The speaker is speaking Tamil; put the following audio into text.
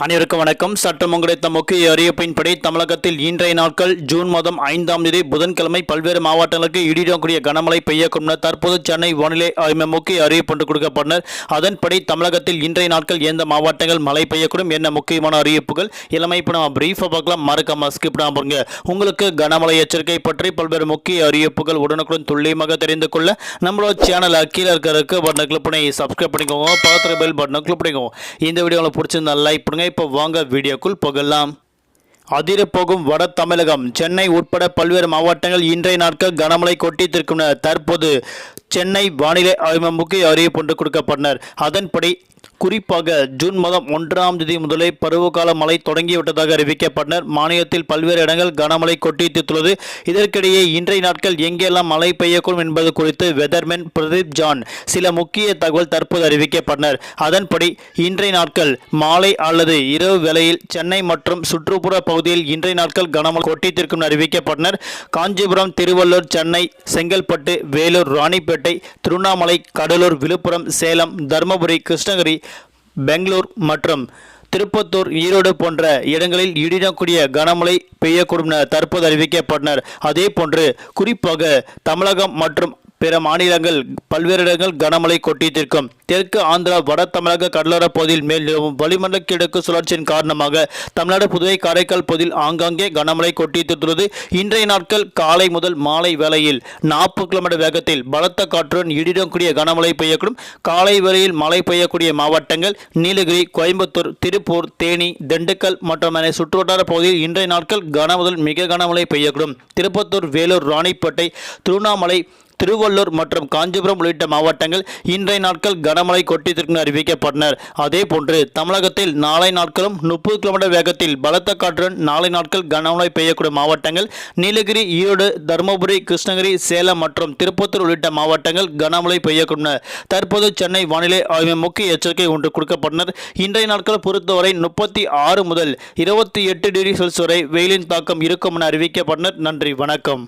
அனைவருக்கும் வணக்கம். சட்டம் கிடைத்த முக்கிய அறிவிப்பின்படி தமிழகத்தில் இன்றைய நாட்கள் ஜூன் மாதம் ஐந்தாம் தேதி புதன்கிழமை பல்வேறு மாவட்டங்களுக்கு இடிடக்கூடிய கனமழை பெய்யக்கூடும் என தற்போது சென்னை வானிலை ஆய்வு முக்கிய அறிவிப்பு ஒன்று கொடுக்கப்பட்டனர் அதன்படி தமிழகத்தில் இன்றைய நாட்கள் எந்த மாவட்டங்கள் மழை பெய்யக்கூடும் என்ன முக்கியமான அறிவிப்புகள் இளமை இப்போ நம்ம பிரீஃபாக பார்க்கலாம். மறக்காம ஸ்கிப் பாருங்க உங்களுக்கு கனமழை எச்சரிக்கை பற்றி பல்வேறு முக்கிய அறிவிப்புகள் உடனுக்குடன் துல்லியமாக தெரிந்து கொள்ள நம்மளோட சேனல் கீழே இருக்கிறதுக்கு பட்டனை கிளிக் பண்ணி சப்ஸ்கிரைப் பண்ணிக்கோங்க. பக்கத்தில் பெல் பட்டனை கிளிக் பண்ணிக்கோங்க. இந்த வீடியோ உங்களுக்கு பிடிச்சிருந்தா லைக் பண்ணுங்க. இப்போ வாங்க வீடியோக்குள் போகலாம். அதிரப்போகும் வட தமிழகம் சென்னை உட்பட பல்வேறு மாவட்டங்கள் இன்றைய நாட்கள் கனமழை கொட்டித்திருக்கும் தற்போது சென்னை வானிலை ஆய்வு முக்கிய அறிவிப்பு ஒன்று கொடுக்கப்பட்டனர். அதன்படி குறிப்பாக ஜூன் மாதம் ஒன்றாம் தேதி முதலே பருவகால மழை தொடங்கிவிட்டதாக அறிவிக்கப்பட்டனர். மாநிலத்தில் பல்வேறு இடங்கள் கனமழை கொட்டித்துள்ளது இதற்கிடையே இன்றைய நாட்கள் எங்கெல்லாம் மழை பெய்யக்கூடும் என்பது குறித்து வெதர்மேன் பிரதீப் ஜான் சில முக்கிய தகவல் தற்போது அறிவிக்கப்பட்டனர். அதன்படி இன்றைய நாட்கள் மாலை அல்லது இரவு வேளையில் சென்னை மற்றும் சுற்றுப்புற பகுதியில் இன்றைய நாட்கள் கனமழை கொட்டித்திருக்கும் அறிவிக்கப்பட்டனர். காஞ்சிபுரம் திருவள்ளூர் சென்னை செங்கல்பட்டு வேலூர் ராணிப்பேட்டை திருவண்ணாமலை கடலூர் விழுப்புரம் சேலம் தருமபுரி கிருஷ்ணகிரி பெங்களூர் மற்றும் திருப்பத்தூர் ஈரோடு போன்ற இடங்களில் இடிடக்கூடிய கனமழை பெய்யக்கூடும் என தற்போது அறிவிக்கப்பட்டனர். அதே போன்று குறிப்பாக தமிழகம் மற்றும் பிற மாநிலங்கள் பல்வேறு இடங்கள் கனமழை கொட்டித்திருக்கும். தெற்கு ஆந்திரா வட தமிழக கடலோர பகுதியில் மேல் நிலவும் வளிமண்டல கிழக்கு சுழற்சியின் காரணமாக தமிழ்நாடு புதுவை காரைக்கால் பகுதியில் ஆங்காங்கே கனமழை கொட்டித்திருக்கிறது. இன்றைய நாட்கள் காலை முதல் மாலை வேளையில் நாற்பது கிலோமீட்டர் வேகத்தில் பலத்த காற்றுடன் இடிடக்கூடிய கனமழை பெய்யக்கூடும். காலை வரையில் மழை பெய்யக்கூடிய மாவட்டங்கள் நீலகிரி கோயம்புத்தூர் திருப்பூர் தேனி திண்டுக்கல் மற்றும் அதனை சுற்றுவட்டார பகுதியில் இன்றைய நாட்கள் கன முதல் மிக கனமழை பெய்யக்கூடும். திருப்பத்தூர் வேலூர் ராணிப்பேட்டை திருவண்ணாமலை திருவள்ளூர் மற்றும் காஞ்சிபுரம் உள்ளிட்ட மாவட்டங்கள் இன்றைய நாட்கள் கனமழை கொட்டித்திருக்கும் அறிவிக்கப்பட்டனர். அதே போன்று தமிழகத்தில் நாளை நாட்களும் முப்பது கிலோமீட்டர் வேகத்தில் பலத்த காற்றுடன் நாளை நாட்கள் கனமழை பெய்யக்கூடிய மாவட்டங்கள் நீலகிரி ஈரோடு தருமபுரி கிருஷ்ணகிரி சேலம் மற்றும் திருப்பத்தூர் உள்ளிட்ட மாவட்டங்கள் கனமழை பெய்யக்கூடும். தற்போது சென்னை வானிலை ஆய்வு முக்கிய எச்சரிக்கை ஒன்று கொடுக்கப்பட்டனர் இன்றைய நாட்கள் பொறுத்தவரை முப்பத்தி ஆறு முதல் இருபத்தி எட்டு டிகிரி செல்சியஸ் வரை வெயிலின் தாக்கம் இருக்கும் என அறிவிக்கப்பட்டனர். நன்றி வணக்கம்.